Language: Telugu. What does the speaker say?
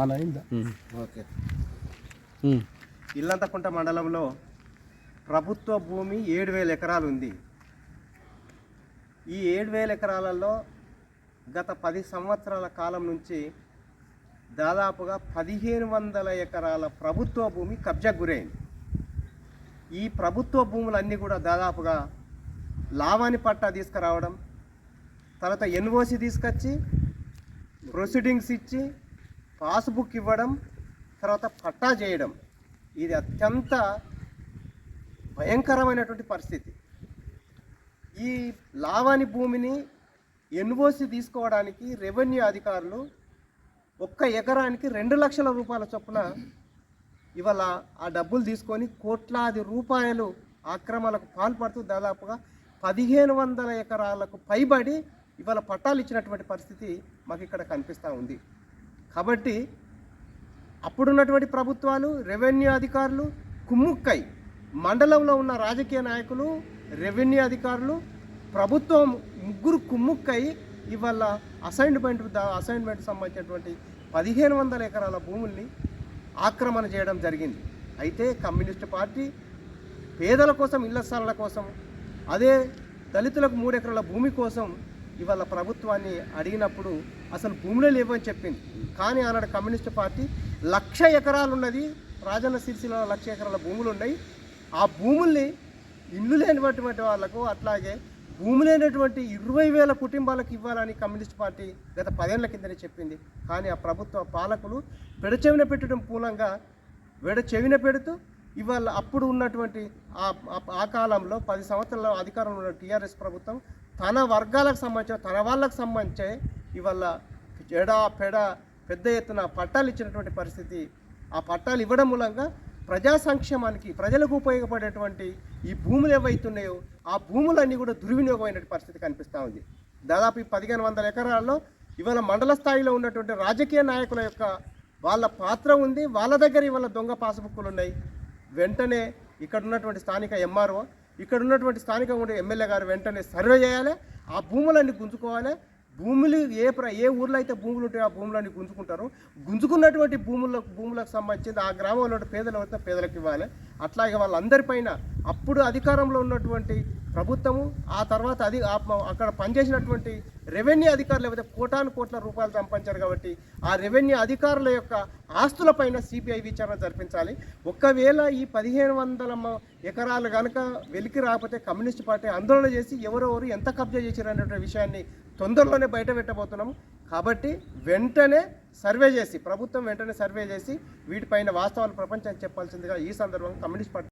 ఆన్ అయిందా ఓకే. ఇల్లంతకుంట మండలంలో ప్రభుత్వ భూమి ఏడు వేల ఎకరాలు ఉంది. ఈ ఏడు వేల ఎకరాలలో గత పది సంవత్సరాల కాలం నుంచి దాదాపుగా పదిహేను వందల ఎకరాల ప్రభుత్వ భూమి కబ్జా గురైంది. ఈ ప్రభుత్వ భూములన్నీ కూడా దాదాపుగా లావాని పట్టా తీసుకురావడం తర్వాత ఎన్ఓసి తీసుకొచ్చి ప్రొసీడింగ్స్ ఇచ్చి పాస్బుక్ ఇవ్వడం తర్వాత పట్టా చేయడం ఇది అత్యంత భయంకరమైనటువంటి పరిస్థితి. ఈ లావాని భూమిని ఎన్ఓసి తీసుకోవడానికి రెవెన్యూ అధికారులు ఒక్క ఎకరానికి రెండు లక్షల రూపాయల చొప్పున ఇవాళ ఆ డబ్బులు తీసుకొని కోట్లాది రూపాయలు ఆక్రమాలకు పాల్పడుతూ దాదాపుగా పదిహేను వందల ఎకరాలకు పైబడి ఇవాళ పట్టాలు ఇచ్చినటువంటి పరిస్థితి మాకు ఇక్కడ కనిపిస్తూ ఉంది. కాబట్టి అప్పుడున్నటువంటి ప్రభుత్వాలు రెవెన్యూ అధికారులు కుమ్ముక్కై మండలంలో ఉన్న రాజకీయ నాయకులు రెవెన్యూ అధికారులు ప్రభుత్వం ముగ్గురు కుమ్ముక్కై ఇవాళ అసైన్మెంట్ అసైన్మెంట్ సంబంధించినటువంటి పదిహేను వందల ఎకరాల భూముల్ని ఆక్రమణ చేయడం జరిగింది. అయితే కమ్యూనిస్ట్ పార్టీ పేదల కోసం ఇళ్ళ స్థలాల కోసం అదే దళితులకు మూడు ఎకరాల భూమి కోసం ఇవాళ ప్రభుత్వాన్ని అడిగినప్పుడు అసలు భూములే లేవని చెప్పింది. కానీ ఆనాడు కమ్యూనిస్ట్ పార్టీ లక్ష ఎకరాలు ఉన్నది రాజన్న సిరిసిల్ల లక్ష ఎకరాల భూములు ఉన్నాయి. ఆ భూముల్ని ఇల్లు లేనటువంటి వాళ్ళకు అట్లాగే భూమి లేనటువంటి ఇరవై వేల కుటుంబాలకు ఇవ్వాలని కమ్యూనిస్ట్ పార్టీ గత పదేళ్ళ కిందనే చెప్పింది. కానీ ఆ ప్రభుత్వ పాలకులు పెడచెవిన పెట్టడం మూలంగా వెడ చెవిన పెడుతూ ఇవాళ అప్పుడు ఉన్నటువంటి ఆ ఆ కాలంలో పది సంవత్సరాల అధికారంలో ఉన్న టీఆర్ఎస్ ప్రభుత్వం తన వర్గాలకు సంబంధించిన తన వాళ్ళకు సంబంధించే ఇవాళ ఎడ పెడ పెద్ద ఎత్తున పట్టాలు ఇచ్చినటువంటి పరిస్థితి. ఆ పట్టాలు ఇవ్వడం మూలంగా ప్రజా సంక్షేమానికి ప్రజలకు ఉపయోగపడేటువంటి ఈ భూములు ఏవైతున్నాయో ఆ భూములన్నీ కూడా దుర్వినియోగమైన పరిస్థితి కనిపిస్తూ ఉంది. దాదాపు ఈ పదిహేను వందల ఎకరాల్లో ఇవాళ మండల స్థాయిలో ఉన్నటువంటి రాజకీయ నాయకుల యొక్క వాళ్ళ పాత్ర ఉంది. వాళ్ళ దగ్గర ఇవాళ దొంగ పాస్బుక్లు ఉన్నాయి. వెంటనే ఇక్కడ ఉన్నటువంటి స్థానిక ఎంఆర్ఓ ఇక్కడ ఉన్నటువంటి స్థానిక ఉండే ఎమ్మెల్యే గారు వెంటనే సర్వే చేయాలి. ఆ భూములన్నీ గుంజుకోవాలి. భూములు ఏ ప్ర ఏ ఊర్లో అయితే భూములు ఉంటాయో ఆ భూములన్నీ గుంజుకుంటారు. గుంజుకున్నటువంటి భూములకు భూములకు సంబంధించింది ఆ గ్రామంలో పేదలు అయితే పేదలకు ఇవ్వాలి. అట్లాగే వాళ్ళందరిపైన అప్పుడు అధికారంలో ఉన్నటువంటి ప్రభుత్వము ఆ తర్వాత అది అక్కడ పనిచేసినటువంటి రెవెన్యూ అధికారులు ఏవైతే కోటాను కోట్ల రూపాయలు సంపాదించారు కాబట్టి ఆ రెవెన్యూ అధికారుల యొక్క ఆస్తులపైన సిబిఐ విచారణ జరిపించాలి. ఒకవేళ ఈ పదిహేను వందల ఎకరాలు కనుక వెలికి రాకపోతే కమ్యూనిస్ట్ పార్టీ ఆందోళన చేసి ఎవరెవరు ఎంత కబ్జా చేశారు అనేటువంటి విషయాన్ని తొందరలోనే బయట పెట్టబోతున్నాము. కాబట్టి వెంటనే సర్వే చేసి ప్రభుత్వం వెంటనే సర్వే చేసి వీటిపైన వాస్తవాలు ప్రపంచానికి చెప్పాల్సిందిగా ఈ సందర్భంగా కమ్యూనిస్ట్ పార్టీ